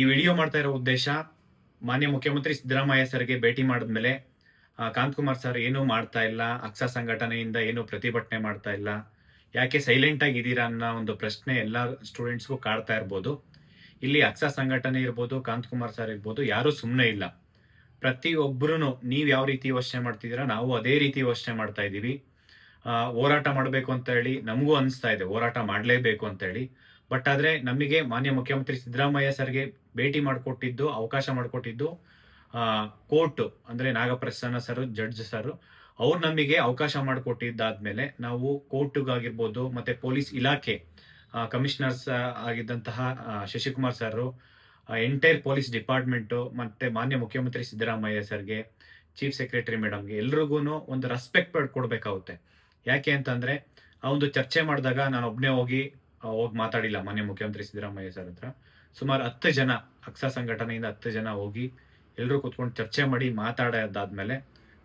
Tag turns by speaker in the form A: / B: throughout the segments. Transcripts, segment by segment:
A: ಈ ವಿಡಿಯೋ ಮಾಡ್ತಾ ಇರೋ ಉದ್ದೇಶ, ಮಾನ್ಯ ಮುಖ್ಯಮಂತ್ರಿ ಸಿದ್ದರಾಮಯ್ಯ ಸರ್ಗೆ ಭೇಟಿ ಮಾಡಿದ್ಮೇಲೆ ಮೇಲೆ ಕಾಂತಕುಮಾರ್ ಸರ್ ಏನೂ ಮಾಡ್ತಾ ಇಲ್ಲ, ಅಕ್ಸ ಸಂಘಟನೆಯಿಂದ ಏನು ಪ್ರತಿಭಟನೆ ಮಾಡ್ತಾ ಇಲ್ಲ, ಯಾಕೆ ಸೈಲೆಂಟ್ ಆಗಿದ್ದೀರಾ ಅನ್ನೋ ಒಂದು ಪ್ರಶ್ನೆ ಎಲ್ಲ ಸ್ಟೂಡೆಂಟ್ಸ್ಗೂ ಕಾಡ್ತಾ ಇರ್ಬೋದು. ಇಲ್ಲಿ ಅಕ್ಸ ಸಂಘಟನೆ ಇರ್ಬೋದು ಕಾಂತಕುಮಾರ್ ಸರ್ ಇರ್ಬೋದು, ಯಾರೂ ಸುಮ್ಮನೆ ಇಲ್ಲ. ಪ್ರತಿಯೊಬ್ಬರೂ ನೀವು ಯಾವ ರೀತಿ ಯೋಚನೆ ಮಾಡ್ತಿದ್ದೀರಾ, ನಾವು ಅದೇ ರೀತಿ ಯೋಚನೆ ಮಾಡ್ತಾ ಇದ್ದೀವಿ. ಹೋರಾಟ ಮಾಡಬೇಕು ಅಂತ ಹೇಳಿ ನಮಗೂ ಅನಿಸ್ತಾ ಇದೆ, ಹೋರಾಟ ಮಾಡಲೇಬೇಕು ಅಂತ ಹೇಳಿ. ಬಟ್ ಆದ್ರೆ ನಮಗೆ ಮಾನ್ಯ ಮುಖ್ಯಮಂತ್ರಿ ಸಿದ್ದರಾಮಯ್ಯ ಸರ್ಗೆ ಭೇಟಿ ಮಾಡಿಕೊಟ್ಟಿದ್ದು, ಅವಕಾಶ ಮಾಡಿಕೊಟ್ಟಿದ್ದು ಕೋರ್ಟ್ ಅಂದ್ರೆ ನಾಗಪ್ರಸನ್ನ ಸರ್, ಜಡ್ಜ್ ಸರ್, ಅವ್ರು ನಮಗೆ ಅವಕಾಶ ಮಾಡಿಕೊಟ್ಟಿದ್ದಾದ್ಮೇಲೆ ನಾವು ಕೋರ್ಟ್ಗಾಗಿರ್ಬೋದು ಮತ್ತೆ ಪೊಲೀಸ್ ಇಲಾಖೆ commissioners ಆಗಿದ್ದಂತಹ Shashikumar sir entire police department ಮತ್ತೆ ಮಾನ್ಯ ಮುಖ್ಯಮಂತ್ರಿ ಸಿದ್ದರಾಮಯ್ಯ ಸರ್ಗೆ, ಚೀಫ್ ಸೆಕ್ರೆಟರಿ ಮೇಡಮ್ಗೆ ಎಲ್ರಿಗೂ ಒಂದು ರೆಸ್ಪೆಕ್ಟ್ ಕೊಡ್ಬೇಕಾಗುತ್ತೆ ಯಾಕೆ ಅಂತಂದ್ರೆ ಆ ಒಂದು ಚರ್ಚೆ ಮಾಡಿದಾಗ ನಾನು ಒಬ್ಬನೇ ಹೋಗಿ ಹೋಗಿ ಮಾತಾಡಿಲ್ಲ. ಮಾನ್ಯ ಮುಖ್ಯಮಂತ್ರಿ ಸಿದ್ದರಾಮಯ್ಯ ಸರ್ ಹತ್ರ. ಸುಮಾರು ಹತ್ತು ಜನ, ಅಕ್ಸ ಸಂಘಟನೆಯಿಂದ ಹತ್ತು ಜನ ಹೋಗಿ ಎಲ್ಲರೂ ಕೂತ್ಕೊಂಡು ಚರ್ಚೆ ಮಾಡಿ ಮಾತಾಡೋದಾದ್ಮೇಲೆ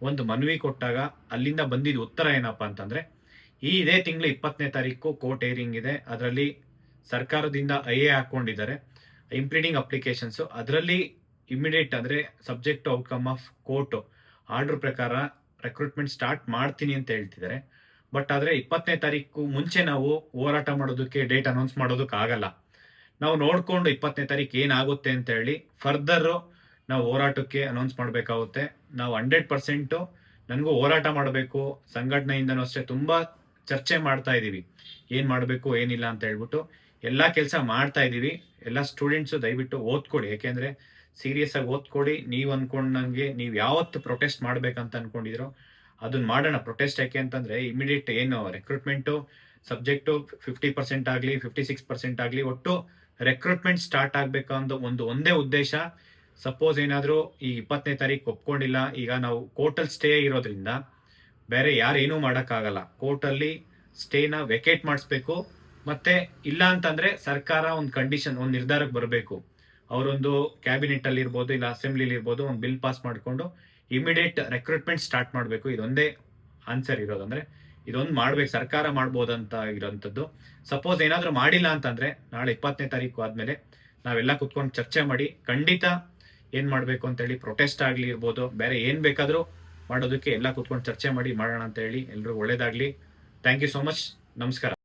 A: ಒಂದು ಮನವಿ ಕೊಟ್ಟಾಗ ಅಲ್ಲಿಂದ ಬಂದಿದ್ದ ಉತ್ತರ ಏನಪ್ಪ ಅಂತಂದ್ರೆ, ಈ ಇದೇ ತಿಂಗಳು ಇಪ್ಪತ್ತನೇ ತಾರೀಕು ಕೋರ್ಟ್ ಏರಿಂಗ್ ಇದೆ. ಅದರಲ್ಲಿ ಸರ್ಕಾರದಿಂದ ಐ ಎ ಹಾಕೊಂಡಿದ್ದಾರೆ ಇಂಪ್ಲೀಡಿಂಗ್ ಅಪ್ಲಿಕೇಶನ್ಸ್ ಅದರಲ್ಲಿ ಇಮಿಡಿಯೇಟ್ ಅಂದ್ರೆ subject outcome of court order ಪ್ರಕಾರ ರೆಕ್ರೂಟ್ಮೆಂಟ್ ಸ್ಟಾರ್ಟ್ ಮಾಡ್ತೀನಿ ಅಂತ ಹೇಳ್ತಿದ್ದಾರೆ. ಬಟ್ ಆದ್ರೆ ಇಪ್ಪತ್ತನೇ ತಾರೀಕು ಮುಂಚೆ ನಾವು ಹೋರಾಟ ಮಾಡೋದಕ್ಕೆ ಡೇಟ್ ಅನೌನ್ಸ್ ಮಾಡೋದಕ್ಕೆ ಆಗಲ್ಲ. ನಾವು ನೋಡ್ಕೊಂಡು ಇಪ್ಪತ್ತನೇ ತಾರೀಕು ಏನಾಗುತ್ತೆ ಅಂತ ಹೇಳಿ ಫರ್ದರ್ ನಾವು ಹೋರಾಟಕ್ಕೆ ಅನೌನ್ಸ್ ಮಾಡಬೇಕಾಗುತ್ತೆ. ನಾವು ಹಂಡ್ರೆಡ್ ಪರ್ಸೆಂಟ್ ನನಗೂ ಹೋರಾಟ ಮಾಡಬೇಕು. ಸಂಘಟನೆಯಿಂದನೂ ಅಷ್ಟೇ ತುಂಬಾ ಚರ್ಚೆ ಮಾಡ್ತಾ ಇದ್ದೀವಿ. ಏನು ಮಾಡಬೇಕು, ಏನಿಲ್ಲ ಅಂತ ಹೇಳ್ಬಿಟ್ಟು ಎಲ್ಲಾ ಕೆಲಸ ಮಾಡ್ತಾ ಇದ್ದೀವಿ. ಎಲ್ಲ ಸ್ಟೂಡೆಂಟ್ಸ್ ದಯವಿಟ್ಟು ಓದ್ಕೊಡಿ. ಯಾಕೆಂದ್ರೆ ಸೀರಿಯಸ್ ಆಗಿ ಓದ್ಕೊಡಿ. ನೀವು ಅನ್ಕೊಂಡಂಗೆ ನೀವು ಯಾವತ್ತು ಪ್ರೊಟೆಸ್ಟ್ ಮಾಡಬೇಕಂತ ಅನ್ಕೊಂಡಿದಿರೋ ಅದನ್ನ ಮಾಡೋಣ ಪ್ರೊಟೆಸ್ಟ್ ಯಾಕೆ ಅಂತಂದ್ರೆ ಇಮಿಡಿಯೇಟ್ ಏನು ರೆಕ್ರೂಟ್ಮೆಂಟು ಸಬ್ಜೆಕ್ಟು ಫಿಫ್ಟಿ ಪರ್ಸೆಂಟ್ ಆಗಲಿ ಫಿಫ್ಟಿ ಸಿಕ್ಸ್ ಪರ್ಸೆಂಟ್ ಆಗಲಿ ಒಟ್ಟು ರೆಕ್ರೂಟ್ಮೆಂಟ್ ಸ್ಟಾರ್ಟ್ ಆಗಬೇಕಂತ ಒಂದು ಒಂದೇ ಉದ್ದೇಶ. ಸಪೋಸ್ ಏನಾದರೂ ಈ ಇಪ್ಪತ್ತನೇ ತಾರೀಕು ಒಪ್ಕೊಂಡಿಲ್ಲ, ಈಗ ನಾವು ಕೋರ್ಟಲ್ಲಿ ಸ್ಟೇ ಇರೋದ್ರಿಂದ ಬೇರೆ ಯಾರೇನೂ ಮಾಡೋಕ್ಕಾಗಲ್ಲ. ಕೋರ್ಟಲ್ಲಿ ಸ್ಟೇನ ವೆಕೇಟ್ ಮಾಡಿಸ್ಬೇಕು. ಮತ್ತೆ ಇಲ್ಲ ಅಂತಂದ್ರೆ ಸರ್ಕಾರ ಒಂದು ಕಂಡೀಷನ್ ಒಂದು ನಿರ್ಧಾರಕ್ಕೆ ಬರಬೇಕು. ಅವರೊಂದು ಕ್ಯಾಬಿನೆಟ್ ಅಲ್ಲಿ ಇರ್ಬೋದು, ಇಲ್ಲ ಅಸೆಂಬ್ಲಿಲಿ ಇರ್ಬೋದು, ಒಂದು ಬಿಲ್ ಪಾಸ್ ಮಾಡಿಕೊಂಡು ಇಮಿಡಿಯೇಟ್ ರೆಕ್ರೂಟ್ಮೆಂಟ್ ಸ್ಟಾರ್ಟ್ ಮಾಡಬೇಕು. ಇದೊಂದೇ ಆನ್ಸರ್ ಇರೋದು. ಅಂದರೆ ಇದೊಂದು ಮಾಡ್ಬೇಕು, ಸರ್ಕಾರ ಮಾಡ್ಬೋದಂತ ಇರೋಂಥದ್ದು ಸಪೋಸ್ ಏನಾದರೂ ಮಾಡಿಲ್ಲ ಅಂತಂದ್ರೆ ನಾಳೆ ಇಪ್ಪತ್ತನೇ ತಾರೀಕು ಆದ್ಮೇಲೆ ನಾವೆಲ್ಲ ಕುತ್ಕೊಂಡು ಚರ್ಚೆ ಮಾಡಿ ಖಂಡಿತ ಏನ್ ಮಾಡ್ಬೇಕು ಅಂತ ಹೇಳಿ ಪ್ರೊಟೆಸ್ಟ್ ಆಗ್ಲಿ ಇರ್ಬೋದು, ಬೇರೆ ಏನು ಬೇಕಾದರೂ ಮಾಡೋದಕ್ಕೆ ಎಲ್ಲ ಕುತ್ಕೊಂಡು ಚರ್ಚೆ ಮಾಡಿ ಮಾಡೋಣ ಅಂತ ಹೇಳಿ ಎಲ್ರಿಗೂ ಒಳ್ಳೇದಾಗ್ಲಿ. ಥ್ಯಾಂಕ್ ಯು ಸೋ ಮಚ್ ನಮಸ್ಕಾರ.